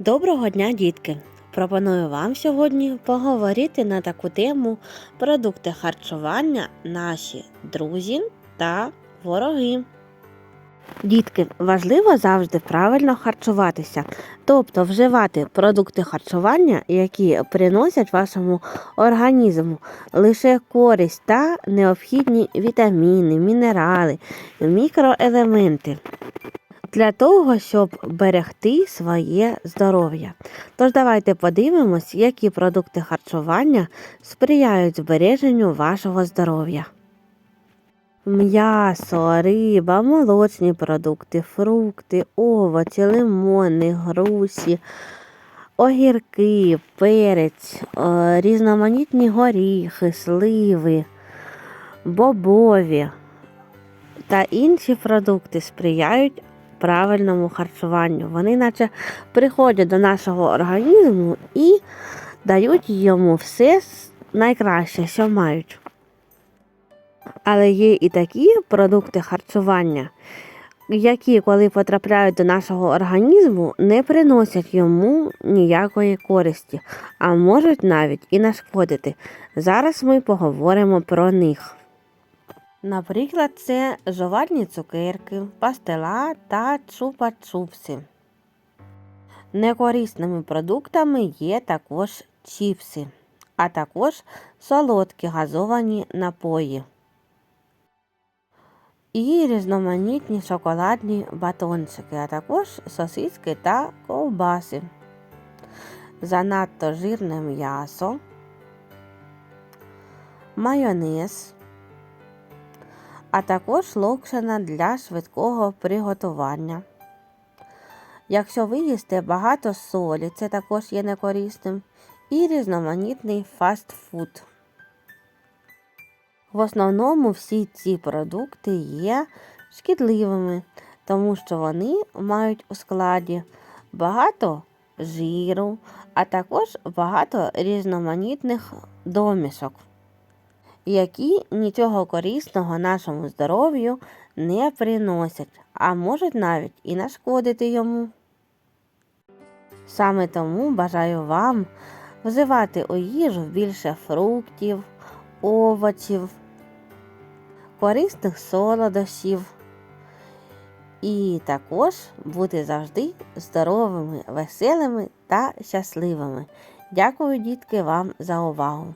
Доброго дня, дітки! Пропоную вам сьогодні поговорити на таку тему продукти харчування наші друзі та вороги. Дітки, важливо завжди правильно харчуватися, тобто вживати продукти харчування, які приносять вашому організму лише користь та необхідні вітаміни, мінерали, мікроелементи для того, щоб берегти своє здоров'я. Тож давайте подивимось, які продукти харчування сприяють збереженню вашого здоров'я. М'ясо, риба, молочні продукти, фрукти, овочі, лимони, груші, огірки, перець, е, різноманітні горіхи, сливи, бобові та інші продукти сприяють правильному харчуванню. Вони наче приходять до нашого організму і дають йому все найкраще, що мають. Але є і такі продукти харчування, які, коли потрапляють до нашого організму, не приносять йому ніякої користі, а можуть навіть і нашкодити. Зараз ми поговоримо про них. Наприклад, це жувальні цукерки, пастила та чупа-чупси. Некорисними продуктами є також чіпси, а також солодкі газовані напої і різноманітні шоколадні батончики, а також сосиски та ковбаси. Занадто жирне м'ясо, майонез а також локшина для швидкого приготування. Якщо ви їсте багато солі, це також є некорисним, і різноманітний фастфуд. В основному всі ці продукти є шкідливими, тому що вони мають у складі багато жиру, а також багато різноманітних домішок які нічого корисного нашому здоров'ю не приносять, а можуть навіть і нашкодити йому. Саме тому бажаю вам вживати у їжу більше фруктів, овочів, корисних солодощів і також бути завжди здоровими, веселими та щасливими. Дякую, дітки, вам за увагу!